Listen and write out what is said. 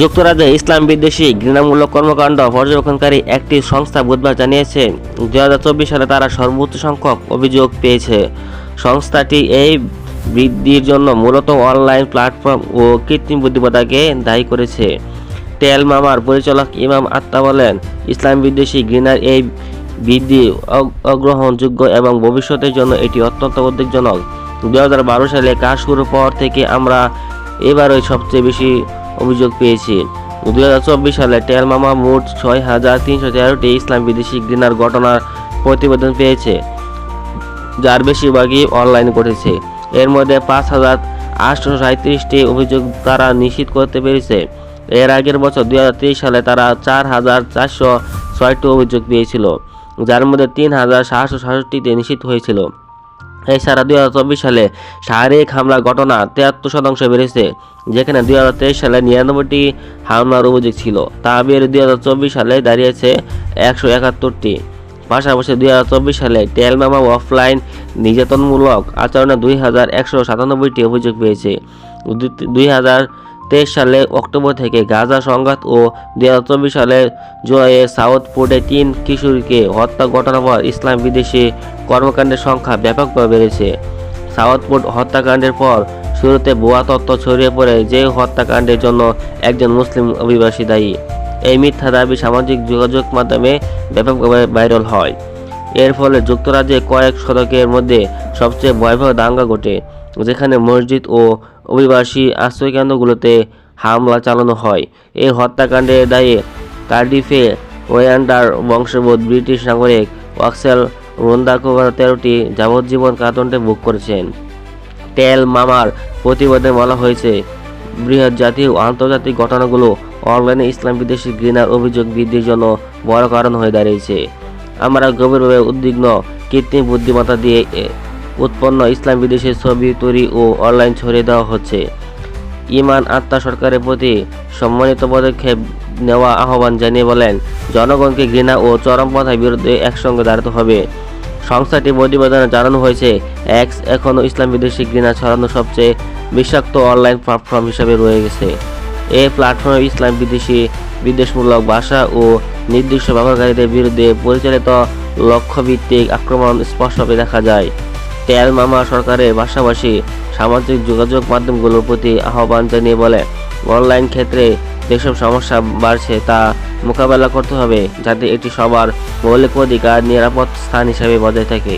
যুক্তরাজ্যে ইসলাম বিদ্বেষী ঘৃণামূলক কর্মকাণ্ড পর্যবেক্ষণকারী একটি সংস্থা বুধবার জানিয়েছে, দুই সালে তারা সর্বোচ্চ সংখ্যক অভিযোগ পেয়েছে। সংস্থাটি এই বৃদ্ধির জন্য মূলত অনলাইন প্ল্যাটফর্ম ও কৃত্রিম বুদ্ধিমত্তাকে দায়ী করেছে। তেল মামার পরিচালক ইমাম আত্মা বলেন, ইসলাম বিদ্বেষী ঘৃণার এই বৃদ্ধি অগ্রহণযোগ্য এবং ভবিষ্যতের জন্য এটি অত্যন্ত উদ্বেগজনক। দু হাজার বারো সালে কাজ শুরুর পর থেকে আমরা এবারই সবচেয়ে বেশি অভিযোগ পেয়েছি। দুই হাজার চব্বিশ সালে টেল মামা মোট ছয় হাজার তিনশো তেরোটি ইসলাম বিদেশি ঘৃণার ঘটনার প্রতিবেদন পেয়েছে, যার বেশিরভাগই অনলাইন ঘটেছে। এর মধ্যে পাঁচ হাজার আটশো সাঁত্রিশটি অভিযোগ তারা নিশ্চিত করতে পেরেছে। এর আগের বছর দুই হাজার তেইশ সালে তারা চার হাজার চারশো ছয়টি অভিযোগ পেয়েছিল, যার মধ্যে তিন হাজার সাতশো সাতষট্টিতে নিশ্চিত হয়েছিল। এছাড়া দুই হাজার চব্বিশ সালে শারীরিক হামলার ঘটনা তেয়াত্তর শতাংশ বেড়েছে, যেখানে দুই হাজার তেইশ সালে নিরানব্বইটি হামলার অভিযোগ ছিল। তা বেড়ে দুই হাজার চব্বিশ সালে দাঁড়িয়েছে একশো একাত্তরটি। পাশাপাশি দুই হাজার চব্বিশ সালে টেলমামা অফলাইন নির্যাতনমূলক আচরণে দুই হাজার একশো সাতানব্বইটি অভিযোগ পেয়েছে। দুই হাজার তেইশ সালে অক্টোবর থেকে গাজা সংঘাত ও দুই হাজার চব্বিশ সালে জুলাইয়ে সাউথপোর্টে তিন কিশোরীকে হত্যা ঘটনার পর ইসলাম বিদেশি কর্মকাণ্ডের সংখ্যা ব্যাপকভাবে বেড়েছে। সাউথপোর্ট হত্যাকাণ্ডের পর শুরুতে ভুয়া তথ্য ছড়িয়ে পড়ে যে হত্যাকাণ্ডের জন্য একজন মুসলিম অভিবাসী দায়ী। এই মিথ্যা দাবি সামাজিক যোগাযোগ মাধ্যমে ব্যাপকভাবে ভাইরাল হয়। এর ফলে যুক্তরাজ্যে কয়েক শতকের মধ্যে সবচেয়ে ভয়াবহ দাঙ্গা ঘটে। যেখানে মসজিদ ও অভিবাসী আশ্রয়কেন্দ্রগুলোতে হামলা চালানো হয়। এই হত্যাকাণ্ডের দায়ে কার্ডিফে ওয়ান্ডার বংশবোধ ব্রিটিশ নাগরিক ওয়াক্সেল রোন্দাকোভার তেরোটি যাবজ্জীবন কারাদণ্ডে ভোগ করেছেন। টেল মামার প্রতিবাদে বলা হয়েছে। বৃহৎ জাতীয় আন্তর্জাতিক ঘটনাগুলো অনলাইনে ইসলাম বিদেশি ঘৃণার অভিযোগ বৃদ্ধির জন্য বড় কারণ হয়ে দাঁড়িয়েছে। আমরা গভীরভাবে উদ্বিগ্ন, কৃত্রিম বুদ্ধিমত্তা দিয়ে উৎপন্ন ইসলাম বিদেশি ছবি তৈরি ও অনলাইন ছড়িয়ে দেওয়া হচ্ছে। ইমান আত্মা সরকারের প্রতি সম্মানিত পদক্ষেপ নেওয়া আহ্বান জানিয়ে বলেন, জনগণকে ঘৃণা ও চরমপন্থার বিরুদ্ধে একসঙ্গে দাঁড়াতে হবে। সংস্থাটি প্রতিবেদনে জানানো হয়েছে, এক্স এখনও ইসলাম বিদেশি ঘৃণা ছড়ানো সবচেয়ে বিষাক্ত অনলাইন প্ল্যাটফর্ম হিসাবে রয়ে গেছে। এই প্ল্যাটফর্মে ইসলাম বিদেশি বিদ্বেষমূলক ভাষা ও নির্দিষ্ট ব্যবহারকারীদের বিরুদ্ধে পরিচালিত লক্ষ্যভিত্তিক আক্রমণ স্পষ্টভাবে দেখা যায়। তেল মামা সরকারের পাশাপাশি সামাজিক যোগাযোগ মাধ্যমগুলোর প্রতি আহ্বান জানিয়ে বলে, অনলাইন ক্ষেত্রে যেসব সমস্যা বাড়ছে তা মোকাবেলা করতে হবে যাতে এটি সবার মৌলিক অধিকার, নিরাপদ স্থান হিসেবে বজায় থাকে।